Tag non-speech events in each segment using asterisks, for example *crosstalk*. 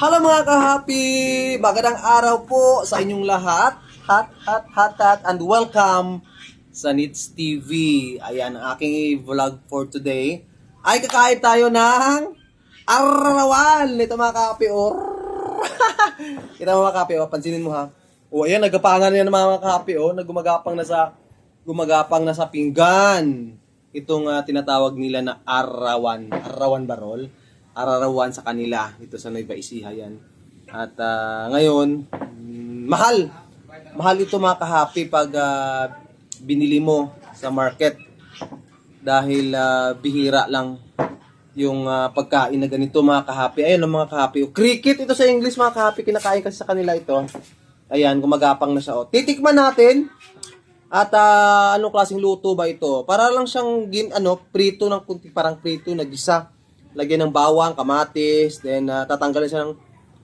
Hello mga ka-happy! Magandang araw po sa inyong lahat. Hot, hot, hot, hot, and welcome sa Nits TV. Ayan, ang aking vlog for today. Ay, kakain tayo ng arawan. Ito mga ka-happy, or... *laughs* Kita mo mga ka-happy, oh, pansinin mo ha. O, ayan, nagapangan na mga ka-happy, oh. Nagumagapang na sa, gumagapang na sa pinggan. Itong ah, tinatawag nila na arawan. Arawan barol ararawan sa kanila dito sa Nueva Ecija yan. At ah, ngayon, mahal. Mahal ito mga kahapi pag ah, binili mo sa market. Dahil ah, bihira lang yung ah, pagkain na ganito mga kahapi. Ayun ang mga kahapi. Cricket ito sa English mga kahapi. Kinakain kasi sa kanila ito. Ayan, gumagapang na siya. Oh. Titikman natin. At ah, anong klaseng luto ba ito? Para lang siyang gin, ano, prito ng kunti, parang prito na gisa. Lagyan ng bawang, kamatis, then ah, tatanggalin siya ng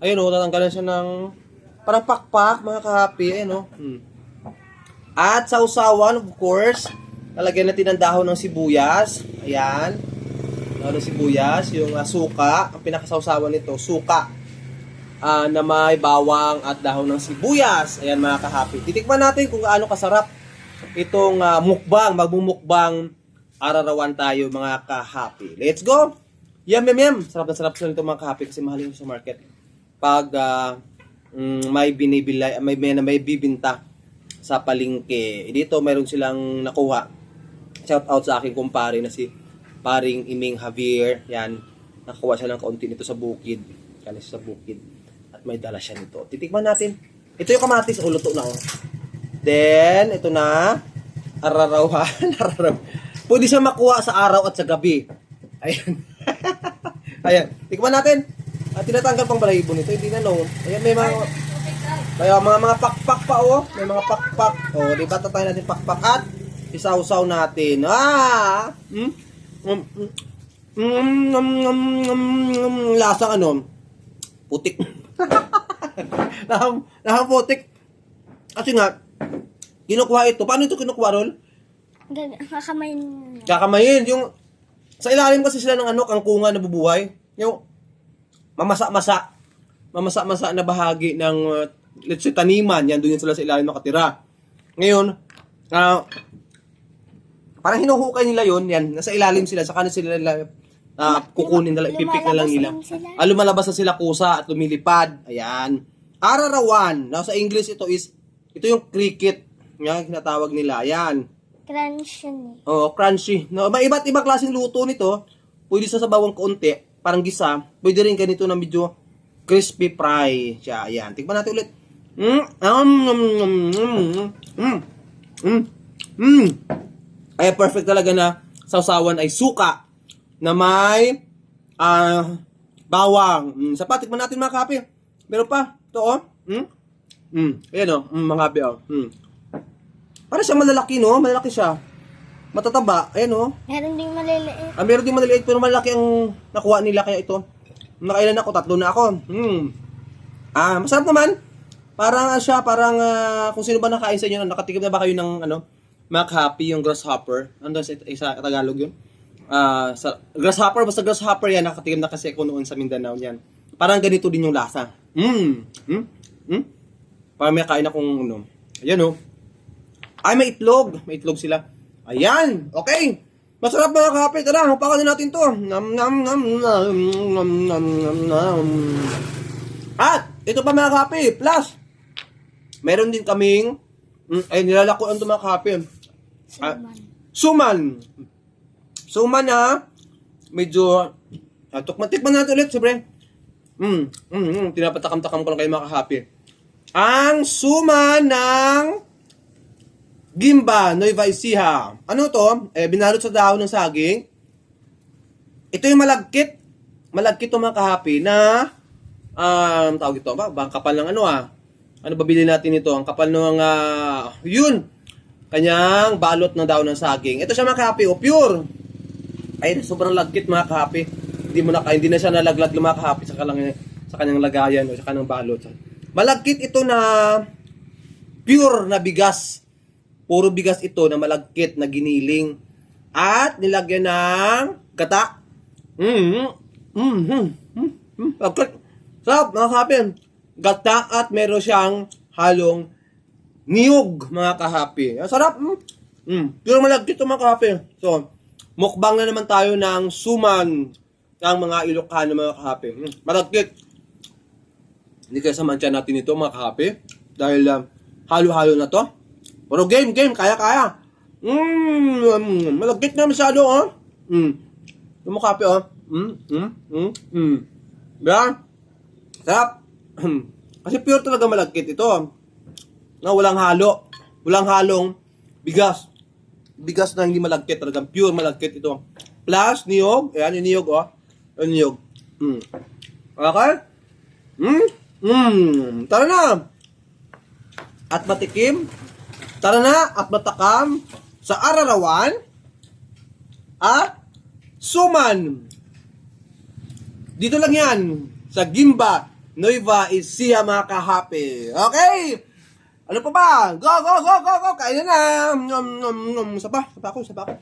ayun oh, tatanggalin siya ng parang pakpak, mga kahapi, ayun oh. Hmm. At sa usawan, of course, lalagyan natin ng dahon ng sibuyas. Ayan. Dahon ng sibuyas, yung ah, suka, ang pinakasawsawan nito, suka. Ah, na may bawang at dahon ng sibuyas. Ayan mga kahapi. Titikman natin kung gaano kasarap itong ah, mukbang, magbumukbang ararawan tayo mga kahapi. Let's go! Yum, yum, yum! Sarap na sarap sa nito mga kahapi kasi mahal yun sa market. Pag ah, mm, may binibila, may, may, may bibinta sa palengke. Eh, Dito mayroon silang nakuha. Shout out sa aking kumpare na si paring Iming Javier. Yan. Nakuha siya ng kaunti nito sa bukid. Kaya sa bukid. At may dala siya nito. Titikman natin. Ito yung kamatis. O, luto na oh. Then, ito na. Ararawan. *laughs* Araraw. Pwede siya makuha sa araw at sa gabi. Ayan. *laughs* Ayan. Tikman natin. At tinatanggal pang balahibo nito. Hindi na no. Ayan, may mga... May mga mga pakpak pa oh. May mga pakpak. Oh, di ba tatay natin pakpak at isawsaw natin. Ah! Hmm? Mm, mm, mm, mm, mm, mm, lasang ano? Putik. *laughs* Naham, naham putik. Kasi nga, kinukuha ito. Paano ito kinukuha, Rol? Kakamayin. Kakamayin. Yung, sa ilalim kasi sila ng ano, kangkungan na bubuhay. Yung, mamasa-masa. Mamasa-masa na bahagi ng, uh, let's say, taniman. Yan, doon yan sila sa ilalim nakatira. Ngayon, ah, parang hinuhukay nila yon yan, nasa ilalim sila, sa kanan sila nila, ah, kukunin nila, ipipik na lang nila. Ah, lumalabas na sila kusa at lumilipad. Ayan. Ararawan. Now, sa English, ito is, ito yung cricket. Yan, tinatawag nila. Ayan. Crunch yun. Oh, crunchy. No, may iba't ibang klaseng luto nito. Pwede sa sabawang kaunti, parang gisa. Pwede rin ganito na medyo crispy fry. Siya, ayan. Tingnan natin ulit. Mm, um, um, um, um, mm, mm, mm. Ay, perfect talaga na sausawan ay suka na may ah bawang. Mm, sapat, tikman natin mga kape. Meron pa. Ito, oh. Mm? Mm. Ayan, oh. Mm, mga kape, oh. Mm. Para siya malalaki, no? Malalaki siya. Matataba. Ayan, oh. Meron ding maliliit. Ah, meron din maliliit pero malaki ang nakuha nila kaya ito. Nakailan ako, tatlo na ako. Hmm. Ah, masarap naman. Parang ah, siya, parang ah, kung sino ba nakain sa inyo, nakatikim na ba kayo ng ano, Mac Happy, yung grasshopper. Ano sa, sa Tagalog yun? Ah, sa grasshopper, basta grasshopper yan, nakatikim na kasi ako noon sa Mindanao yan. Parang ganito din yung lasa. Mm. Mm. Mm. Parang may kain akong ano. Ayan oh. Ay, may itlog. May itlog sila. Ayan. Okay. Masarap mga kape. Tara, hapakan na natin to. Nam, nam, nam, nam, nam, nam, nam, nam. At, ito pa mga kape. Plus, meron din kaming, mm, ay nilalakuan ito mga kape. Ah, Suman. Suman. Suman na, medyo, ah, tukman, tikman natin ulit, siyempre. Mm, mm, mm, tinapatakam-takam ko lang kayo mga kahapi. Ang suman ng Gimba, Nueva Ecija. Ano to? Eh, binalot sa dahon ng saging. Ito yung malagkit. Malagkit to mga kahapi na, um, tawag ito ba? Bang kapal ng ano ah. Ano ba bilhin natin ito? Ang kapal ng, ah, yun. Kanyang balot ng dahon ng saging. Ito siya mga kahapi, oh, pure. Ay, sobrang lagkit mga kahapi. Hindi mo na hindi na siya nalaglag mga kahapi sa kanyang sa kanyang lagayan o sa kanyang balot. Malagkit ito na pure na bigas. Puro bigas ito na malagkit na giniling. At nilagyan ng gata. Mm. Mm. Mm. Mm. Sarap, mga kahapi. Gata at meron siyang halong niyog, mga kahapi. Sarap. Mm. Mm. Pero malagkit ito, mga kahapi. So, mukbang na naman tayo ng suman ng mga Ilocano, mga kahapi. Mm. Malagkit. Hindi kaya samansya natin ito, mga kahapi. Dahil um, halo-halo na to. Pero game, game, kaya-kaya. Mmm, malagkit na masyado, oh. Mm. Yung mga kahapi, oh. Mm, mm, mm, mm. Diba? Sarap. *clears throat* Kasi pure talaga malagkit ito. Na walang halo. Walang halong bigas. Bigas na hindi malagkit talaga. Pure malagkit ito. Plus, niyog. Ayan, yung niyog, oh. Yung niyog. Mm. Okay? Mm? Mm. Tara na. At matikim. Tara na at matakam sa ararawan at suman. Dito lang yan sa Gimba, Nueva Ecija mga kahapi. Okay? Ano pa ba? Go, go, go, go, go! Kain na! Nom, nom, nom. Sapa, sapa ako, sapa ako.